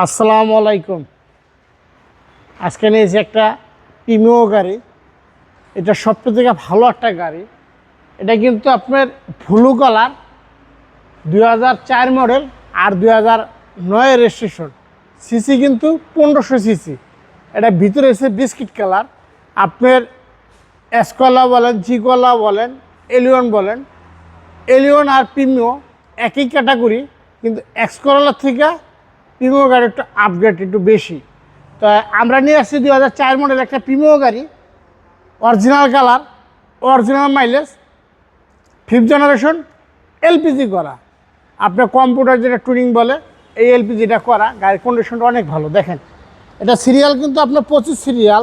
আসসালামু আলাইকুম। আজকে নিয়েছি একটা প্রিমিও গাড়ি। এটা সবচেয়ে থেকে ভালো একটা গাড়ি। এটা কিন্তু আপনার ভুলু কালার, দুই হাজার চার মডেল আর দুই হাজার নয় রেজিস্ট্রেশন সিসি কিন্তু পনেরোশো সিসি এটা ভিতরে এসে বিস্কিট কালার। আপনার এসকলা বলেন জিকলা বলেন এলিয়ন বলেন। এলিয়ন আর প্রিমিও একই ক্যাটাগরি কিন্তু এক্সকলার থেকে প্রিমিও গাড়ি একটু আপগ্রেড একটু বেশি। তো আমরা নিয়ে আসছি দুই হাজার চার মডেল একটা প্রিমিও গাড়ি। Original colour original mileage fifth generation LPG করা। আপনার কম্পিউটার যেটা টুনিং বলে, এই এলপিজিটা করা। গাড়ির কন্ডিশনটা অনেক ভালো, দেখেন। এটা সিরিয়াল কিন্তু আপনার পঁচিশ সিরিয়াল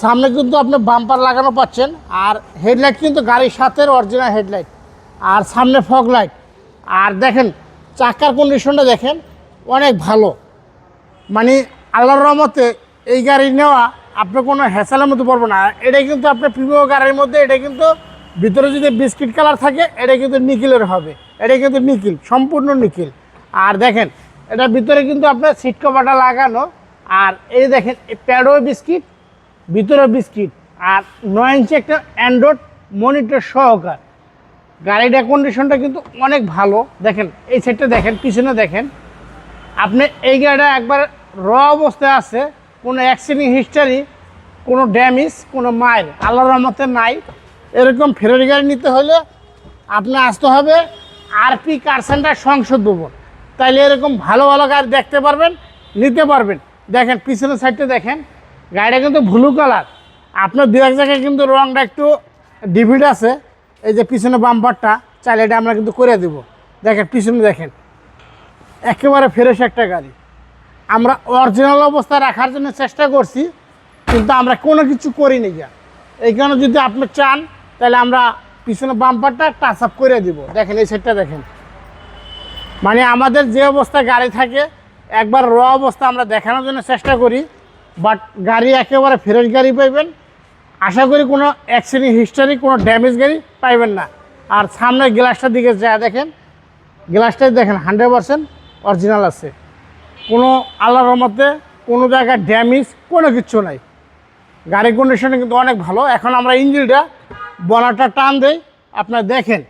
সামনে কিন্তু আপনি বাম্পার লাগানো পাচ্ছেন। আর হেডলাইট কিন্তু গাড়ির সাথে অরিজিনাল হেডলাইট আর সামনে ফগ লাইট আর দেখেন, চাকার কন্ডিশনটা দেখেন। অনেক ভালো। মানে আল্লাহর রহমতে এই গাড়ি নেওয়া আপনার কোনো হ্যাসালের মধ্যে পড়বে না। এটা কিন্তু আপনার প্রিমিয় গাড়ির মধ্যে, এটা কিন্তু ভিতরে যদি বিস্কিট কালার থাকে, এটা কিন্তু নিকিলের হবে। এটা কিন্তু নিকিল, সম্পূর্ণ নিকিল। আর দেখেন, এটার ভিতরে কিন্তু আপনার সিট কভারটা লাগানো। আর এই দেখেন প্যাডো বিস্কিট, ভিতরে বিস্কিট। আর নয় ইঞ্চি একটা অ্যান্ড্রয়েড মনিটর সহকার। গাড়িটার কন্ডিশনটা কিন্তু অনেক ভালো। দেখেন, এই সাইডটা দেখেন, পিছনে দেখেন। আপনি এই গাড়িটা একবার র অবস্থায় আছে, কোনো অ্যাক্সিডেন্ট হিস্টারি কোনো ড্যামেজ কোনো মাইল আল্লাহর রহমতে নাই। এরকম ফেরত গাড়ি নিতে হলে আপনি আসতে হবে আরপি কার সেন্টার সংসদ ভবন। তাইলে এরকম ভালো ভালো গাড়ি দেখতে পারবেন, নিতে পারবেন। দেখেন, পিছনের সাইডটা দেখেন, গাড়িটা কিন্তু ব্লু কালার আপনার দু এক জায়গায় কিন্তু রংটা একটু ডিভিড আছে। এই যে পিছনে বাম্পারটা চাইলে এটা আমরা কিন্তু করে দেবো। দেখেন, পিছনে দেখেন। একেবারে ফ্রেশ একটা গাড়ি। আমরা অরিজিনাল অবস্থায় রাখার জন্য চেষ্টা করছি, কিন্তু আমরা কোনো কিছু করিনি যা এই কারণে যদি আপনি চান, তাহলে আমরা পিছনে বাম্পারটা টাচ আপ করে দিব। দেখেন, এই সেটটা দেখেন। মানে আমাদের যে অবস্থায় গাড়ি থাকে, একবার র অবস্থা আমরা দেখানোর জন্য চেষ্টা করি বাট গাড়ি একেবারে ফ্রেশ গাড়ি পাইবেন। আশা করি কোনো অ্যাক্সিডেন্ট হিস্টোরি কোনো ড্যামেজ গাড়ি পাইবেন না। আর সামনের গ্লাসটার দিকে যা দেখেন গ্লাসটাই দেখেন হান্ড্রেড পারসেন্ট অরিজিনাল আছে। কোনো আল্লাহর রহমতে কোনো জায়গায় ড্যামেজ কোনো কিচ্ছু নাই। গাড়ির কন্ডিশনে কিন্তু অনেক ভালো। এখন আমরা ইঞ্জিনটা বনারটা টান দেই। আপনার দেখেন।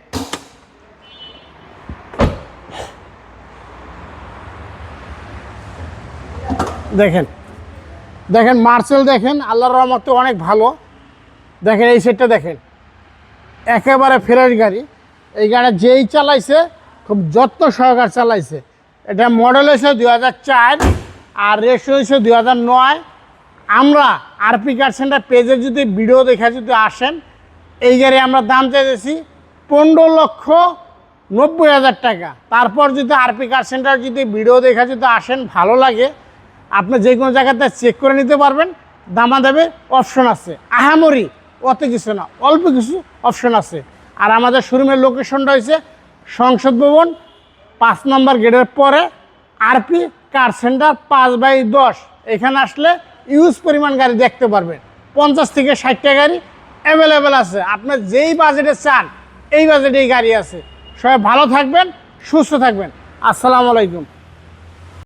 দেখেন। দেখেন, মার্সেল দেখেন, আল্লাহর রহমতে অনেক ভালো। দেখেন, এই সেটটা দেখেন। একেবারে ফ্রেশ গাড়ি। এই গাড়ি যেই চালাইছে, খুব যত্ন সহকার চালাইছে। এটা মডেল হয়েছে দুই হাজার চার আর রেস হয়েছে দুই হাজার নয়। আমরা আরপি কার সেন্টার পেজে যদি ভিডিও দেখে যদি আসেন, এই গাড়ি আমরা দাম চাইতেছি পনেরো লক্ষ নব্বই হাজার টাকা। তারপর যদি আরপি কার সেন্টার যদি ভিডিও দেখে যদি আসেন, ভালো লাগে, আপনি যে কোনো জায়গাতে চেক করে নিতে পারবেন। দামা দেবে অপশন আছে। আহামরি অত কিছু না, অল্প কিছু অপশন আছে। আর আমাদের শোরুমের লোকেশনটা হয়েছে সংসদ ভবন পাঁচ নম্বর গেটের পরে আরপি কার সেন্টার পাঁচ বাই দশ। এখানে আসলে ইউজ পরিমাণ গাড়ি দেখতে পারবেন। পঞ্চাশ থেকে ষাটটা গাড়ি অ্যাভেলেবেল আছে। আপনার যেই বাজেটে চান, এই বাজেটেই গাড়ি আছে। সবাই ভালো থাকবেন, সুস্থ থাকবেন। আসসালামু আলাইকুম।